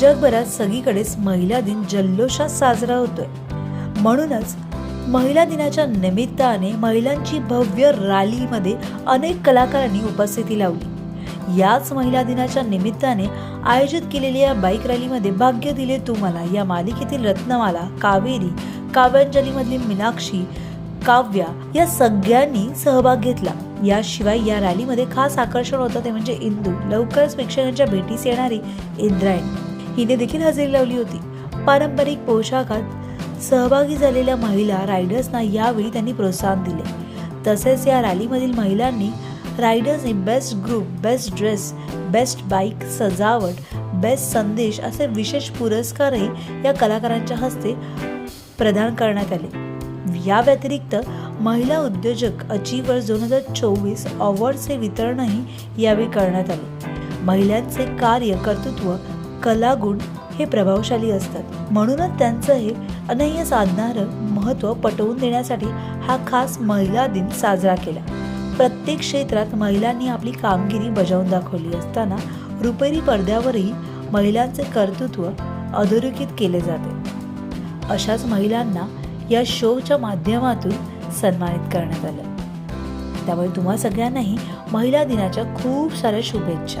जगभरात सगळीकडेच महिला दिन जल्लोषात साजरा होतोय. म्हणूनच महिला दिनाच्या निमित्ताने महिलांची भव्य रॅलीमध्ये अनेक कलाकारांनी उपस्थिती लावली. याच महिला दिनाच्या निमित्ताने आयोजित केलेल्या या बाईक रॅलीमध्ये भाग्य दिले तुम्हाला या मालिकेतील रत्नमाला कावेरी काव्यांजलीमधली मीनाक्षी काव्या या सगळ्यांनी सहभाग घेतला. याशिवाय या रॅलीमध्ये खास आकर्षण होतं ते म्हणजे इंदू. लवकरच प्रेक्षकांच्या भेटीस येणारी इंद्रायणी. हिने देखील हजेरी लावली होती. पारंपरिक पोशाखात सहभागी झालेल्या महिला रायडर्सना यावेळी त्यांनी प्रोत्साहन दिले. तसेच या रॅलीमधील महिलांनी रायडर्सने best group best dress best bike सजावट बेस्ट संदेश असे विशेष पुरस्कारही या कलाकारांच्या हस्ते प्रदान करण्यात आले. या व्यतिरिक्त महिला उद्योजक अचीवर्स दोन हजार चोवीस अवॉर्डचे वितरणही यावेळी करण्यात आले. महिलांचे कार्य कर्तृत्व कलागुण हे प्रभावशाली असतात. म्हणूनच त्यांचं हे अनह्य साधणारं महत्त्व पटवून देण्यासाठी हा खास महिला दिन साजरा केला. प्रत्येक क्षेत्रात महिलांनी आपली कामगिरी बजावून दाखवली असताना रुपेरी पडद्यावरही महिलांचे कर्तृत्व अधोरेखित केले जाते. अशाच महिलांना या शोच्या माध्यमातून सन्मानित करण्यात आलं. त्यामुळे तुम्हा सगळ्यांनाही महिला दिनाच्या खूप साऱ्या शुभेच्छा.